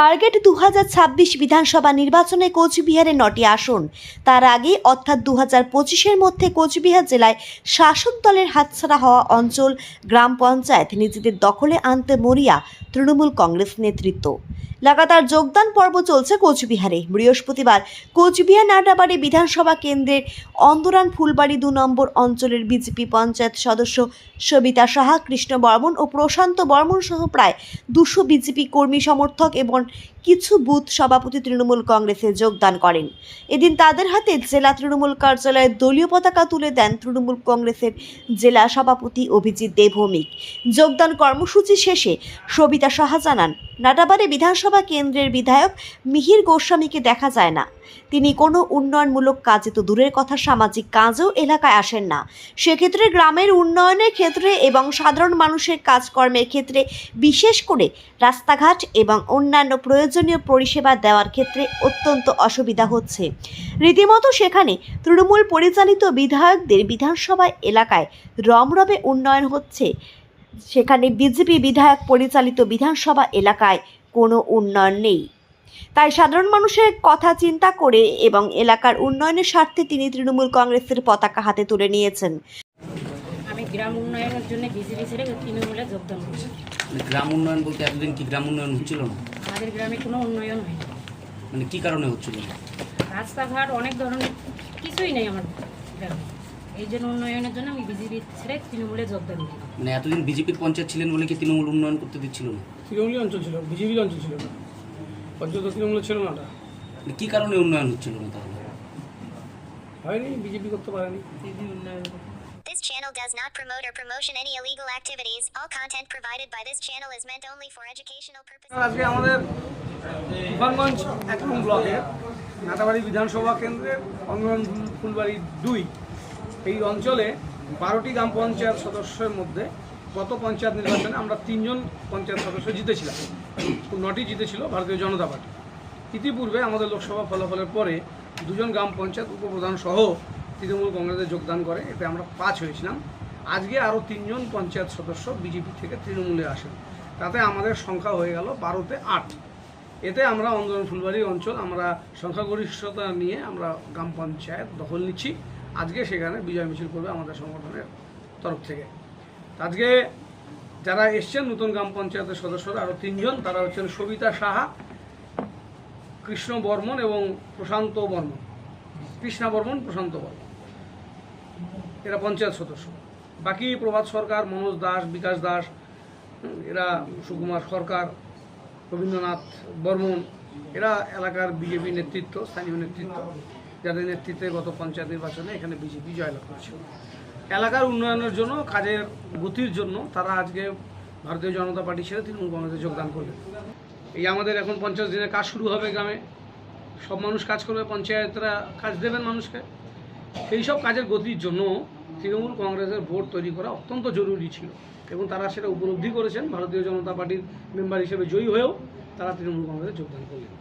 Target দু হাজার ছাব্বিশ বিধানসভা নির্বাচনে কোচবিহারে নটি আসন। তার আগে অর্থাৎ দু হাজার পঁচিশের মধ্যে কোচবিহার জেলায় শাসক দলের হাতছাড়া হওয়া অঞ্চল, গ্রাম পঞ্চায়েত, নিজেদের দখলে আনতে মরিয়া তৃণমূল কংগ্রেস নেতৃত্ব। লাগাতার যোগদান পর্ব চলছে কোচবিহারে। বৃহস্পতিবার কোচবিহার নাটাবাড়ি বিধানসভা কেন্দ্রের অন্দরান ফুলবাড়ি দু নম্বর অঞ্চলের বিজেপি পঞ্চায়েত সদস্য সবিতা সাহা, কৃষ্ণ বর্মন ও প্রশান্ত বর্মন সহ প্রায় দুশো বিজেপি কর্মী সমর্থক এবং কিছু বুথ সভাপতি তৃণমূল কংগ্রেসে যোগদান করেন। এদিন তাদের হাতে জেলা তৃণমূল কার্যালয়ে দলীয় পতাকা তুলে দেন তৃণমূল কংগ্রেসের জেলা সভাপতি অভিজিৎ দেবভৌমিক। যোগদান কর্মসূচি শেষে সবিতা সাহা জানান। নাটাবাড়ি বিধানসভা কেন্দ্রের বিধায়ক মিহির গোস্বামীকে দেখা যায় না। তিনি কোনো উন্নয়নমূলক কাজে তো দূরের কথা, সামাজিক কাজেও এলাকায় আসেন না। সেক্ষেত্রে গ্রামের উন্নয়নের ক্ষেত্রে এবং সাধারণ মানুষের কাজকর্মের ক্ষেত্রে, বিশেষ করে রাস্তাঘাট এবং অন্যান্য প্রয়োজনীয় পরিষেবা দেওয়ার ক্ষেত্রে অত্যন্ত অসুবিধা হচ্ছে। রীতিমতো সেখানে তৃণমূল পরিচালিত বিধায়কদের বিধানসভা এলাকায় রমরমে উন্নয়ন হচ্ছে। সেখানে বিজেপি বিধায়ক পরিচালিত বিধানসভা এলাকায় কোনো উন্নয়ন নেই। তাই সাধারণ মানুষের কথা চিন্তা করে এবং এলাকার উন্নয়নের স্বার্থে তিনি তৃণমূল কংগ্রেসের পতাকা হাতে তুলে নিয়েছেন। আমি গ্রাম উন্নয়নের জন্য বিজেপি ছেড়ে তৃণমূলে যোগদান করছি। মানে গ্রাম উন্নয়ন বলতে এতদিন কি গ্রাম উন্নয়ন হচ্ছিল না? আমাদের গ্রামে কোনো উন্নয়ন হয়নি। মানে কি কারণে হচ্ছিল? রাস্তাঘাট অনেক ধরনের কিছুই নেই আমার গ্রামে। এই জন্য উন্নয়নের জন্য আমি বিজেপি ছেড়ে তৃণমূলে যোগদান করি মানে এতদিন বিজেপির পঞ্চায়েত ছিলেন বলে কি তৃণমূল উন্নয়ন করতে দিচ্ছিল না? তৃণমূলী অঞ্চল ছিল বিজেপির অঞ্চল ছিল না। পঞ্চায়েত তৃণমূল ছিল না ওটা। মানে কি কারণে উন্নয়ন হচ্ছিল না তাহলে? হয়নি বিজেপি করতে পারেনি। This channel does not promote or promotion any illegal activities. All content provided by this channel is meant only for educational purposes. আজকে আমাদের এক ব্লকের নাটাবাড়ি বিধানসভা কেন্দ্রের অঙ্গন ফুলবাড়ি দুই এই অঞ্চলে বারোটি গ্রাম পঞ্চায়েত সদস্যের মধ্যে গত পঞ্চায়েত নির্বাচনে আমরা তিনজন পঞ্চায়েত সদস্য জিতেছিলাম। নটি জিতেছিল ভারতীয় জনতা পার্টি। ইতিপূর্বে আমাদের লোকসভা ফলাফলের পরে দুজন গ্রাম পঞ্চায়েত উপপ্রধান সহ তৃণমূল কংগ্রেসে যোগদান করে, এতে আমরা পাঁচ হয়েছিলাম। আজকে আরও তিনজন পঞ্চায়েত সদস্য বিজেপি থেকে তৃণমূলে আসেন। তাতে আমাদের সংখ্যা হয়ে গেল বারোতে আট। এতে আমরা অন্দরন ফুলবাড়ি অঞ্চল, আমরা সংখ্যাগরিষ্ঠতা নিয়ে আমরা গ্রাম পঞ্চায়েত দখল নিচ্ছি। আজকে সেখানে বিজয় মিছিল করবে আমাদের সংগঠনের তরফ থেকে। আজকে যারা এসছেন নতুন গ্রাম পঞ্চায়েতের সদস্যরা আরও তিনজন, তারা হচ্ছেন সবিতা সাহা, কৃষ্ণ বর্মন এবং প্রশান্ত বর্মন। কৃষ্ণা বর্মন, প্রশান্ত বর্মন। এরা পঞ্চায়েত সদস্য। বাকি প্রভাত সরকার, মনোজ দাস, বিকাশ দাস এরা সুকুমার সরকার, রবীন্দ্রনাথ বর্মন, এরা এলাকার বিজেপি নেতৃত্ব, স্থানীয় নেতৃত্ব। যাদের নেতৃত্বে গত পঞ্চায়েত নির্বাচনে এখানে বিজেপি জয়লাভ করেছিল। এলাকার উন্নয়নের জন্য, কাজের গতির জন্য তারা আজকে ভারতীয় জনতা পার্টি ছেড়ে তৃণমূল কংগ্রেসে যোগদান করবে এই আমাদের এখন পঞ্চাশ দিনের কাজ শুরু হবে গ্রামে। সব মানুষ কাজ করবে, পঞ্চায়েতরা কাজ দেবেন মানুষকে। এই সব কাজের গতির জন্য তৃণমূল কংগ্রেসের ভোট তৈরি করা অত্যন্ত জরুরি ছিল এবং তারা সেটা উপলব্ধি করেছেন। ভারতীয় জনতা পার্টির মেম্বার হিসেবে জয়ী হয়েও তারা তৃণমূল কংগ্রেসে যোগদান করলেন।